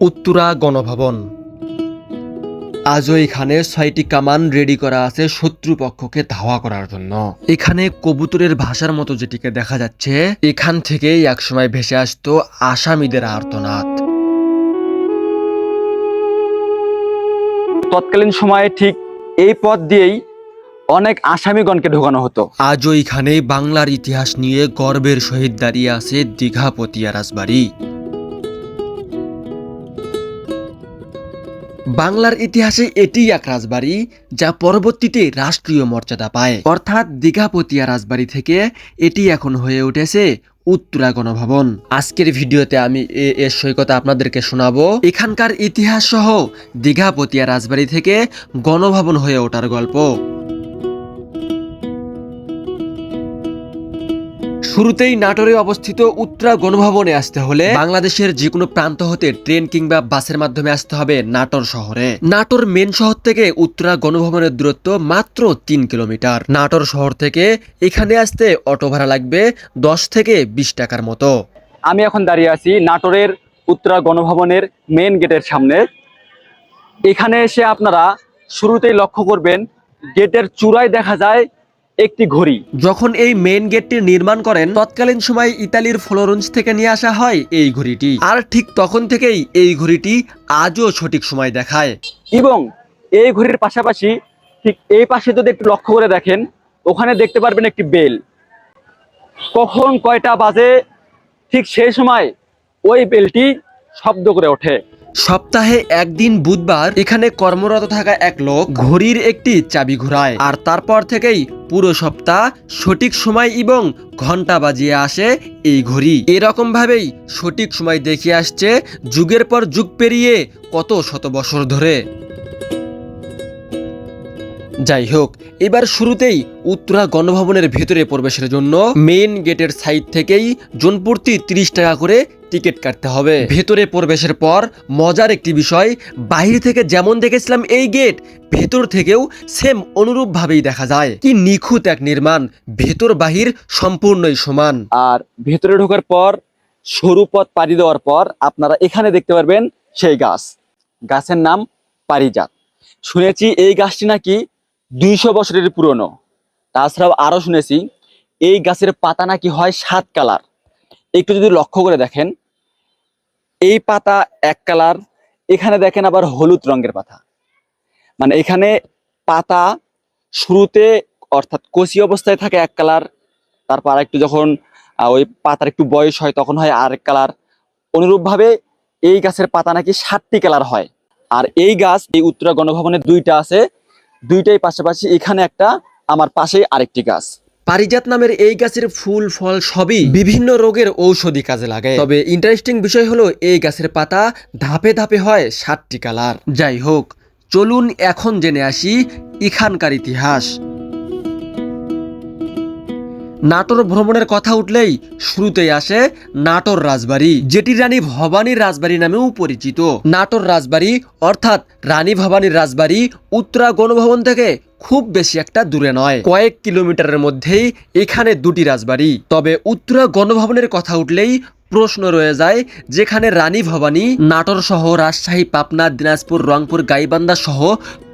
উত্তরা গণভবন। আজও এখানে ছয়টি কামান রেডি করা আছে শত্রুপক্ষকে ধাওয়া করার জন্য। এখানে কবুতরের ভাষার মতো যেটিকে দেখা যাচ্ছে এখান থেকেই একসময় ভেসে আসতো আসামিদের আর্তনাদ। তৎকালীন সময়ে ঠিক এই পথ দিয়েই অনেক আসামিগণকে ঢোকানো হতো। আজও এখানে বাংলার ইতিহাস নিয়ে গর্বের সহিত দাঁড়িয়ে আছে দীঘা পতিয়া রাজবাড়ি। বাংলার ইতিহাসে এটি এক রাজবাড়ি যা পরবর্তীতে রাষ্ট্রীয় মর্যাদা পায়। অর্থাৎ দীঘাপতিয়া রাজবাড়ি থেকে এটি এখন হয়ে উঠেছে উত্তরা গণভবন। আজকের ভিডিওতে আমি এ এর সৈকত আপনাদেরকে শোনাবো। এখানকার ইতিহাস সহ দীঘাপতিয়া রাজবাড়ি থেকে গণভবন হয়ে ওঠার গল্প। শুরুতেই নাটোরে অবস্থিত উত্তরা গণভবনে আসতে হলে বাংলাদেশের যে কোনো প্রান্ত হতে ট্রেন কিংবা বাসের মাধ্যমে আসতে হবে নাটোর শহরে। নাটোর মেন শহর থেকে উত্তরা গণভবনের দূরত্ব মাত্র তিন কিলোমিটার। নাটোর শহর থেকে এখানে আসতে অটো ভাড়া লাগবে দশ থেকে বিশ টাকার মতো। আমি এখন দাঁড়িয়ে আছি নাটোরের উত্তরা গণভবনের মেন গেটের সামনে। এখানে এসে আপনারা শুরুতেই লক্ষ্য করবেন, গেটের চূড়ায় দেখা যায় একটি ঘড়ি। যখন এই মেন গেটটি নির্মাণ করেন তৎকালীন সময় ইতালির ফ্লোরেন্স থেকে নিয়ে আসা হয় এই ঘড়িটি। আর ঠিক তখন থেকেই এই ঘড়িটি আজও সঠিক সময় দেখায়। এবং এই ঘড়ির পাশাপাশি ঠিক এই পাশে যদি একটু লক্ষ্য করে দেখেন ওখানে দেখতে পারবেন একটি বেল। কখন কয়টা বাজে ঠিক সেই সময় ওই বেলটি শব্দ করে ওঠে। সপ্তাহে একদিন বুধবার এখানে কর্মরত থাকা এক লোক ঘড়ির একটি চাবি ঘোরায় আর তারপর থেকেই পুরো সপ্তাহ সঠিক সময় এবং ঘণ্টা বাজিয়ে আসে এই ঘড়ি। এরকম ভাবেই সঠিক সময় দেখে আসছে যুগের পর যুগ পেরিয়ে কত শত বছর ধরে। যাই হোক, এবার শুরুতেই উত্তরা গণভবনের ভেতরে প্রবেশের জন্য মেইন গেটের সাইড থেকেই জনপ্রতি তিরিশ টাকা করে টিকিট কাটতে হবে। ভেতরে প্রবেশের পর মজার একটি বিষয় বাইরে থেকে যেমন দেখেছিলাম এই গেট ভেতর থেকেও সেম অনুরূপভাবেই দেখা যায়। কি নিখুঁত এক নির্মাণ, ভেতর বাহির সম্পূর্ণই সমান। আর ভেতরে ঢোকার পর, সরু পথ পাড়ি দেওয়ার পর আপনারা এখানে দেখতে পারবেন সেই গাছ। গাছের নাম পারিজাত। শুনেছি এই গাছটি নাকি দুইশো বছরের পুরনো। তাছাড়াও আরও শুনেছি, এই গাছের পাতা নাকি হয় সাত কালার। একটু যদি লক্ষ্য করে দেখেন, এই পাতা এক কালার, এখানে দেখেন আবার হলুদ রঙের পাতা। মানে এখানে পাতা শুরুতে অর্থাৎ কচি অবস্থায় থাকে এক কালার, তারপর একটু যখন ওই পাতার একটু বয়স হয় তখন হয় আরেক কালার। অনুরূপভাবে এই গাছের পাতা নাকি সাতটি কালার হয়। আর এই গাছ এই উত্তরা গণভবনে দুইটা আছে দুইটাই পাশাপাশি এখানে একটা, আমার পাশে আরেকটি গাছ। পারিজাত নামের এই গাছের ফুল, ফল সবই বিভিন্ন রোগের ঔষধি কাজে লাগে। তবে ইন্টারেস্টিং বিষয় হলো, এই গাছের পাতা ধাপে ধাপে হয় সাতটি কালার। যাই হোক, চলুন এখন জেনে আসি এখানকার ইতিহাস। নাটোর ভ্রমণের কথা উঠলেই শুরুতেই আসে নাটোর রাজবাড়ি, যেটি রানী ভবানীর রাজবাড়ি নামেও পরিচিত। নাটোর রাজবাড়ি, অর্থাৎ রানী ভবানীর রাজবাড়ি উত্তরা গণভবন থেকে খুব বেশি একটা দূরে নয়। কয়েক কিলোমিটারের মধ্যেই এখানে দুটি রাজবাড়ি। তবে উত্তরা গণভবনের কথা উঠলেই প্রশ্ন রয়ে যায়, যেখানে রানী ভবানী, নাটোর সহ রাজশাহী, পাবনা, দিনাজপুর, রংপুর, গাইবান্ধা সহ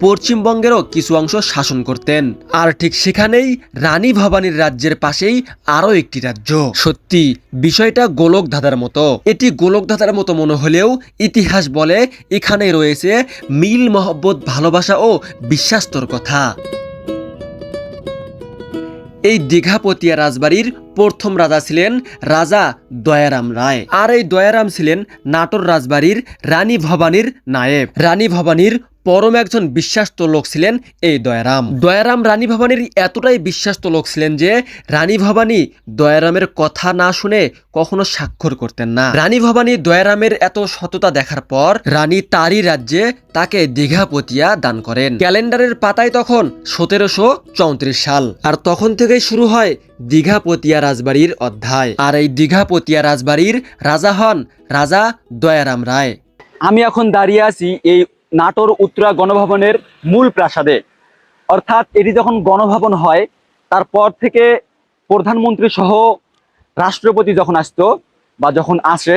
পশ্চিমবঙ্গেরও কিছু অংশ শাসন করতেন। আর ঠিক সেখানেই রানী ভবানীর রাজ্যের পাশেই আরও একটি রাজ্য। সত্যি, বিষয়টা গোলক ধাঁধার মতো। এটি গোলক ধাঁধার মতো মনে হলেও ইতিহাস বলে এখানে রয়েছে মিল, মহব্বত, ভালোবাসা ও বিশ্বাস্তর কথা। এই দীঘাপতিয়া রাজবাড়ির প্রথম রাজা ছিলেন রাজা দয়ারাম রায়। আর এই দয়ারাম ছিলেন নাটোর রাজবাড়ির রানী ভবানীর নায়েব। রানী ভবানীর পরম একজন বিশ্বাস্ত লোক ছিলেন এই দয়ারাম। দয়ারাম রানী ভবানীর এতটাই বিশ্বাস্ত লোক ছিলেন যে রানী ভবানী দয়ারামের কথা না শুনে কখনো স্বাক্ষর করতেন না। রানী ভবানী দয়ারামের এত সততা দেখার পর রানী তারই রাজ্যে তাকে দীঘাপতিয়া দান করেন। ক্যালেন্ডারের পাতায় তখন সতেরোশো চৌত্রিশ সাল। আর তখন থেকেই শুরু হয় দীঘাপতিয়া রাজবাড়ির অধ্যায়। আর এই দীঘাপতিয়া রাজবাড়ির রাজা হন রাজা দয়ারাম রায় আমি এখন দাঁড়িয়ে আছি এই নাটোর উত্তরা গণভবনের মূল প্রাসাদে। অর্থাৎ এটি যখন গণভবন হয়, তারপর থেকে প্রধানমন্ত্রী সহ রাষ্ট্রপতি যখন আসতো বা যখন আসে,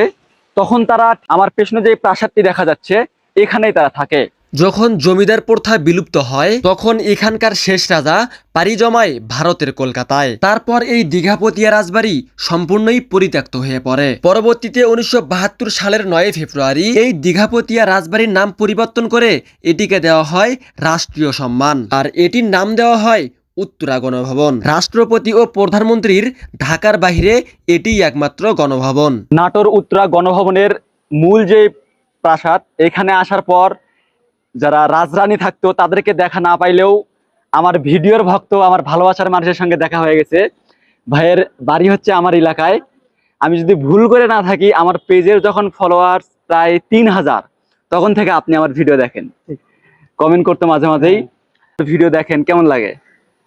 তখন তারা আমার পেছনে যে প্রাসাদটি দেখা যাচ্ছে, এখানেই তারা থাকে। যখন জমিদার প্রথা বিলুপ্ত হয়, তখন এখানকার শেষ রাজা পাড়ি জমায় ভারতের কলকাতায়। তারপর এই দীঘাপতিয়া রাজবাড়ি সম্পূর্ণই পরিত্যক্ত হয়ে পড়ে। পরবর্তীতে উনিশশো বাহাত্তর সালের নয় ফেব্রুয়ারি এই দীঘাপতিয়া রাজবাড়ির নাম পরিবর্তন করে এটিকে দেওয়া হয় রাষ্ট্রীয় সম্মান। আর এটির নাম দেওয়া হয় উত্তরা গণভবন। রাষ্ট্রপতি ও প্রধানমন্ত্রীর ঢাকার বাইরে এটিই একমাত্র গণভবন। নাটোর উত্তরা গণভবনের মূল যে প্রাসাদ, এখানে আসার পর যারা রাজরানী থাকতো তাদেরকে দেখা না পাইলেও আমার ভিডিওর ভক্ত আমার ভালোবাসার মানুষের সঙ্গে দেখা হয়ে গেছে। ভাইয়ের বাড়ি হচ্ছে আমার এলাকায়। আমি যদি ভুল করে না থাকি আমার পেজের যখন ফলোয়ার্স প্রায় তিন হাজার তখন থেকে আপনি আমার ভিডিও দেখেন। কমেন্ট করতে মাঝে মাঝেই ভিডিও দেখেন কেমন লাগে?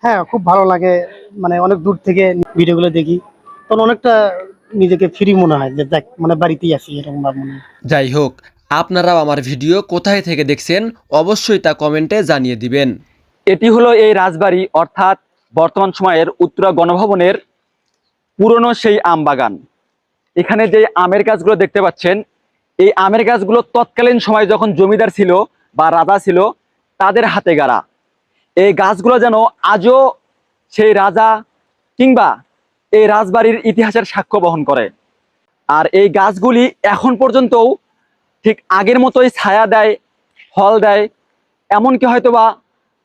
হ্যাঁ খুব ভালো লাগে। মানে অনেক দূর থেকে ভিডিওগুলো দেখি। তখন অনেকটা নিজেকে ফ্রি মনে হয় যে দেখ মানে বাড়িতেই আছি এরকম মনে হয়। যাই হোক আপনারাও আমার ভিডিও কোথায় থেকে দেখছেন অবশ্যই তা কমেন্টে জানিয়ে দিবেন। এটি হলো এই রাজবাড়ি, অর্থাৎ বর্তমান সময়ের উত্তরা গণভবনের পুরনো সেই আম বাগান। এখানে যে আমের গাছগুলো দেখতে পাচ্ছেন, এই আমের গাছগুলো তৎকালীন সময় যখন জমিদার ছিল বা রাজা ছিল, তাদের হাতে গাড়া। এই গাছগুলো যেন আজও সেই রাজা কিংবা এই রাজবাড়ির ইতিহাসের সাক্ষ্য বহন করে। আর এই গাছগুলি এখন পর্যন্তও ঠিক আগের মতোই ছায়া দেয় ফল দেয়। এমনকি হয়তোবা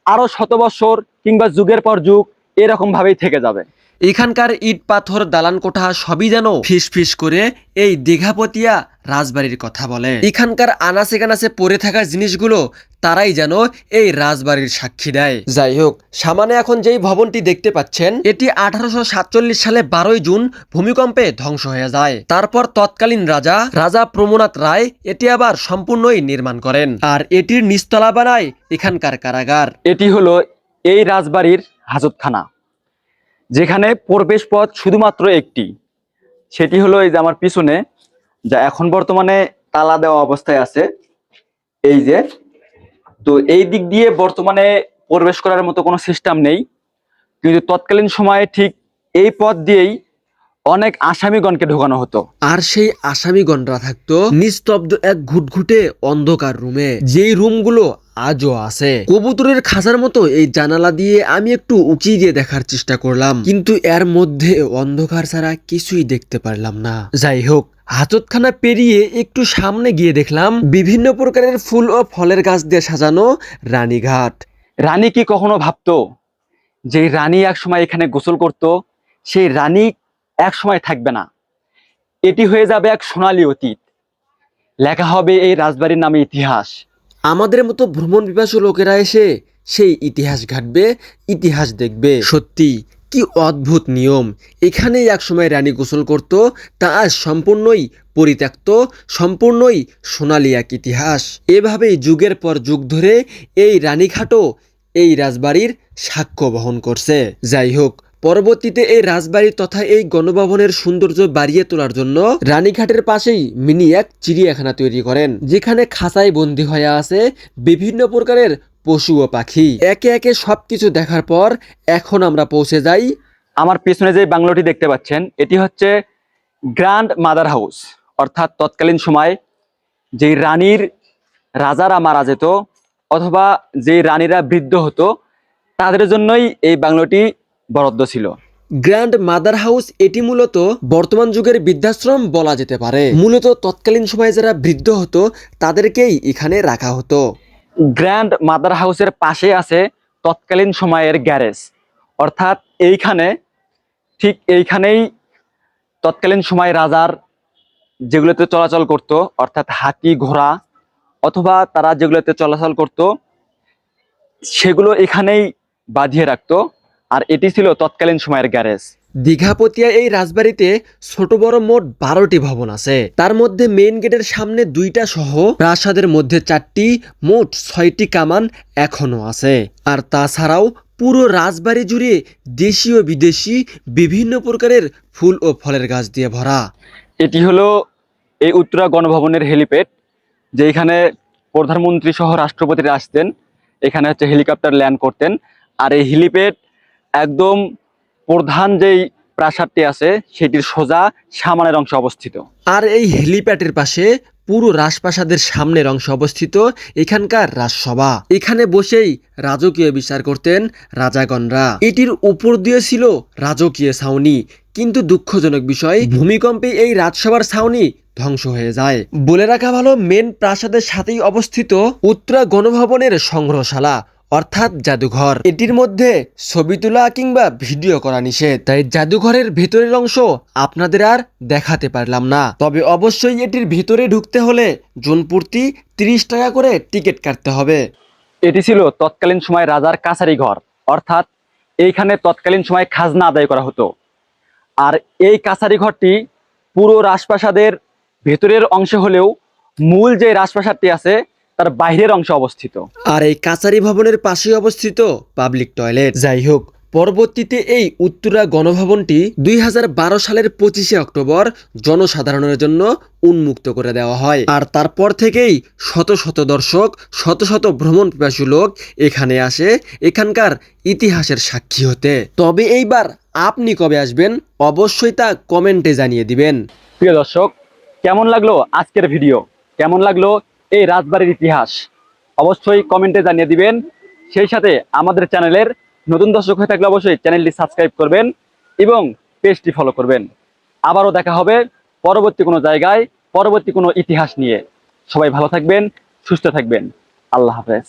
আরও শত বছর কিংবা যুগের পর যুগ এরকমভাবেই থেকে যাবে। এখানকার ইট পাথর, দালান কোঠা সবই যেন ফিস করে এই দীঘাপতিয়া রাজবাড়ির কথা বলে। এখানকার আনাচে কানাচে পড়ে থাকা জিনিসগুলো তারাই যেন এই রাজবাড়ির সাক্ষী দেয়। যাই হোক সামনে এখন যেই ভবনটি দেখতে পাচ্ছেন, এটি আঠারোশো সাতচল্লিশ সালে বারোই জুন ভূমিকম্পে ধ্বংস হয়ে যায়। তারপর তৎকালীন রাজা রাজা প্রমনাথ রায় এটি আবার সম্পূর্ণই নির্মাণ করেন। আর এটির নিস্তলা বানায় এখানকার কারাগার। এটি হলো এই রাজবাড়ির হাজতখানা। যেখানে প্রবেশ পথ শুধুমাত্র একটি। সেটি হলো এই যে আমার পিছনে, যা এখন বর্তমানে তালা দেওয়া অবস্থায় আছে। এই যে, তো এই দিক দিয়ে বর্তমানে প্রবেশ করার মতো কোনো সিস্টেম নেই। কিন্তু তৎকালীন সময়ে ঠিক এই পথ দিয়েই অনেক আসামিগণকে ঢোকানো হতো। আর সেই আসামিগণরা থাকতো নিস্তব্ধ এক ঘুটঘুটে অন্ধকার রুমে। যেই রুমগুলো আজও আছে। কবুতরের খাঁচার মতো এই জানালা দিয়ে আমি একটু উঁচিয়ে দিয়ে দেখার চেষ্টা করলাম। কিন্তু এর মধ্যে অন্ধকার ছাড়া কিছুই দেখতে পারলাম না। যাই হোক হাততখানা পেরিয়ে একটু সামনে গিয়ে দেখলাম বিভিন্ন প্রকারের ফুল ও ফলের গাছ দিয়ে সাজানো রানীঘাট। রানী কি কখনো ভাবতো যে রানী এক সময় এখানে গোসল করত? সেই রানী এক সময় থাকবে না। এটি হয়ে যাবে এক সোনালী অতীত। লেখা হবে এই রাজবাড়ির নামে ইতিহাস। আমাদের মতো ভ্রমণ পিপাসু লোকেরা এসে সেই ইতিহাস ঘাটবে, ইতিহাস দেখবে। সত্যি, কি অদ্ভুত নিয়ম। এখানেই একসময় রানী গোসল করত, তা আজ সম্পূর্ণই পরিত্যক্ত, সম্পূর্ণই সোনালী এক ইতিহাস। এভাবেই যুগের পর যুগ ধরে এই রানীঘাটও এই রাজবাড়ির সাক্ষ্য বহন করছে। যাই হোক পরবর্তীতে এই রাজবাড়ি তথা এই গণভবনের সৌন্দর্য বাড়িয়ে তোলার জন্য রানীঘাটের পাশেই মিনি এক চিড়িয়াখানা তৈরি করেন, যেখানে খাঁচায় বন্দি হয়ে আছে বিভিন্ন প্রকারের পশু ও পাখি। একে একে সবকিছু দেখার পর এখন আমরা পৌঁছে যাই আমার পিছনে যে বাংলোটি দেখতে পাচ্ছেন, এটি হচ্ছে গ্র্যান্ড মাদার হাউস, অর্থাৎ তৎকালীন সময় যেই রানীর রাজারা মারা যেত অথবা যেই রানীরা বৃদ্ধ হতো, তাদের জন্যই এই বাংলোটি বরাদ্দ ছিল। গ্র্যান্ড মাদার হাউস এটি মূলত বর্তমান যুগের বৃদ্ধাশ্রম বলা যেতে পারে। মূলত তৎকালীন সময়ে যারা বৃদ্ধ হতো তাদেরকেই এখানে রাখা হতো। গ্র্যান্ড মাদার হাউসের পাশে আছে তৎকালীন সময়ের গ্যারেজ। অর্থাৎ এইখানে ঠিক এইখানেই তৎকালীন সময় রাজার যেগুলোতে চলাচল করত অর্থাৎ হাতি ঘোড়া অথবা তারা যেগুলোতে চলাচল করত সেগুলো এখানেই বাঁধিয়ে রাখতো। আর এটি ছিল তৎকালীন সময়ের গ্যারেজ। দীঘাপতিয়া এই রাজবাড়িতে ছোট বড় মোট বারোটি ভবন আছে। তার মধ্যে মেইন গেটের সামনে দুইটা সহ প্রাসাদের মধ্যে চারটি মোট ছয়টি কামান এখনও আছে। আর তাছাড়াও পুরো রাজবাড়ি জুড়ে দেশীয় বিদেশি বিভিন্ন প্রকারের ফুল ও ফলের গাছ দিয়ে ভরা। এটি হলো এই উত্তরা গণভবনের হেলিপ্যাড যেখানে প্রধানমন্ত্রী সহ রাষ্ট্রপতিরা আসতেন। এখানে হচ্ছে হেলিকপ্টার ল্যান্ড করতেন। আর এই হেলিপ্যাড একদম প্রধান যেই প্রাসাদটি আছে, সেটির সোজা সামানের অংশে অবস্থিত। আর এই হেলিপ্যাডের পাশে পুরো রাজপ্রাসাদের সামনের অংশ অবস্থিত এখানকার রাজসভা। এখানে বসেই রাজকীয় বিচার করতেন রাজাগণরা। এটির উপর দিয়ে ছিল রাজকীয় ছাউনি। কিন্তু দুঃখজনক বিষয়, ভূমিকম্পে এই রাজসভার ছাউনি ধ্বংস হয়ে যায়। বলে রাখা ভালো মেন প্রাসাদের সাথেই অবস্থিত উত্তরা গণভবনের সংগ্রহশালা। অর্থাৎ জাদুঘর। এটির মধ্যে ছবি তোলা কিংবা ভিডিও করা নিষেধ। তাই জাদুঘরের ভেতরের অংশ আপনাদের আর দেখাতে পারলাম না। তবে অবশ্যই এটির ভিতরে ঢুকতে হলে জনপ্রতি তিরিশ টাকা করে টিকিট কাটতে হবে। এটি ছিল তৎকালীন সময় রাজার কাছারি ঘর। অর্থাৎ এইখানে তৎকালীন সময় খাজনা আদায় করা হতো। আর এই কাছারি ঘরটি পুরো রাজপ্রাসাদের ভেতরের অংশে হলেও মূল যে রাজপ্রাসাদটি আছে তার বাইরের অংশে অবস্থিত। আর এই কাচারি ভবনের পাশেই অবস্থিত পাবলিক টয়লেট। যাই হোক পরবর্তীতে এই উত্তরা গণভবনটি দুই হাজার বারো সালের পঁচিশে অক্টোবর জনসাধারণের জন্য উন্মুক্ত করে দেওয়া হয়। আর তারপর থেকেই শত শত দর্শক শত শত ভ্রমণ পিপাসু লোক এখানে আসে এখানকার ইতিহাসের সাক্ষী হতে। তবে এইবার আপনি কবে আসবেন অবশ্যই তা কমেন্টে জানিয়ে দিবেন। প্রিয় দর্শক কেমন লাগল আজকের ভিডিও? কেমন লাগল এই রাজবাড়ির ইতিহাস। অবশ্যই কমেন্টে জানিয়ে দিবেন। সেই সাথে আমাদের চ্যানেলের নতুন দর্শক হয়ে থাকলে অবশ্যই চ্যানেলটি সাবস্ক্রাইব করবেন এবং পেজটি ফলো করবেন। আবারও দেখা হবে পরবর্তী কোনো জায়গায়, পরবর্তী কোনো ইতিহাস নিয়ে। সবাই ভালো থাকবেন, সুস্থ থাকবেন। আল্লাহ হাফেজ।